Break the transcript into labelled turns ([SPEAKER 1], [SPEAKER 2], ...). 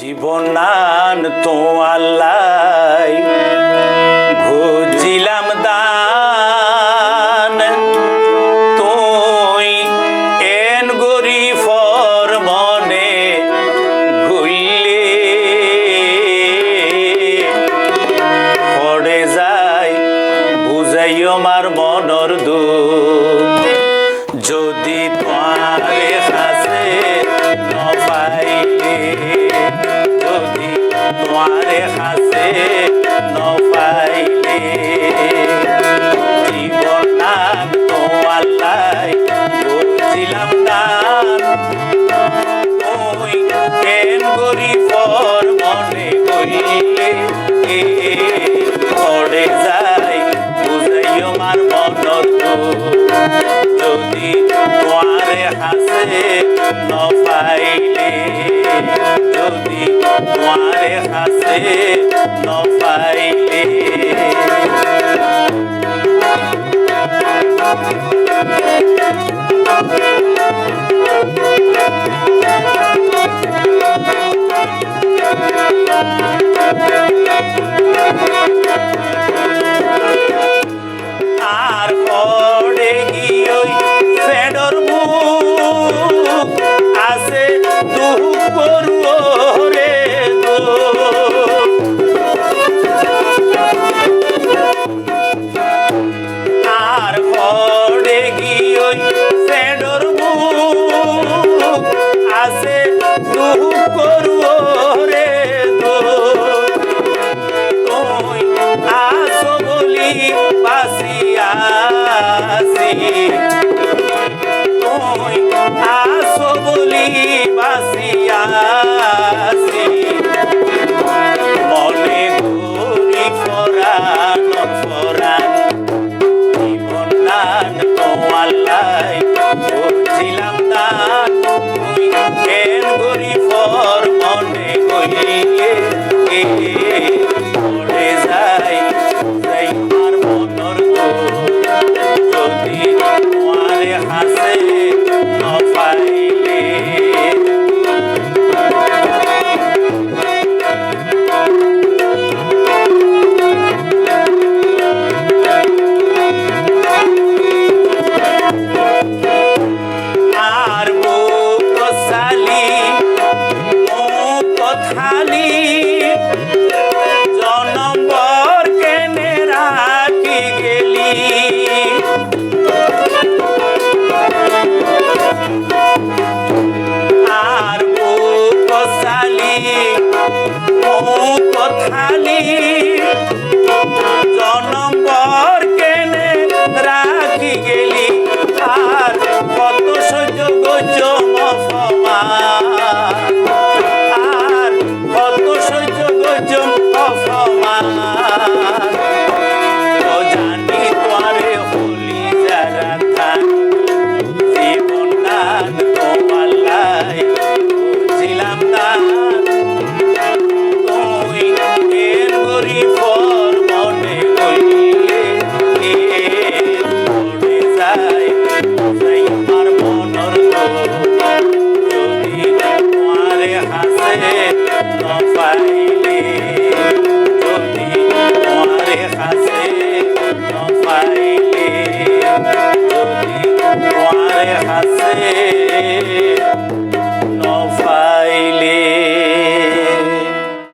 [SPEAKER 1] জীবনান তো আল্লাহ ভুজিলাম দান। তুই এন গরিফর মনে ঘুইলে পড়ে যায় বুঝাই আমার মনর দুঃখ। যদি তোমারে নপাইলে জীবন নাম তোমার লাই বুঝিলাম না ওই কেন মনে আমার মনত যদি তোমারে হাসে ন যদি তোমারে হাসে নপাইলে Thank আর তুই আসো বলি বাসিয়াছি মনে ঘুরি ফরান ফরান জীবন দান তোমাল্লাই বুঝিলাম দান তুই কেন গরি ফর মনে কইলে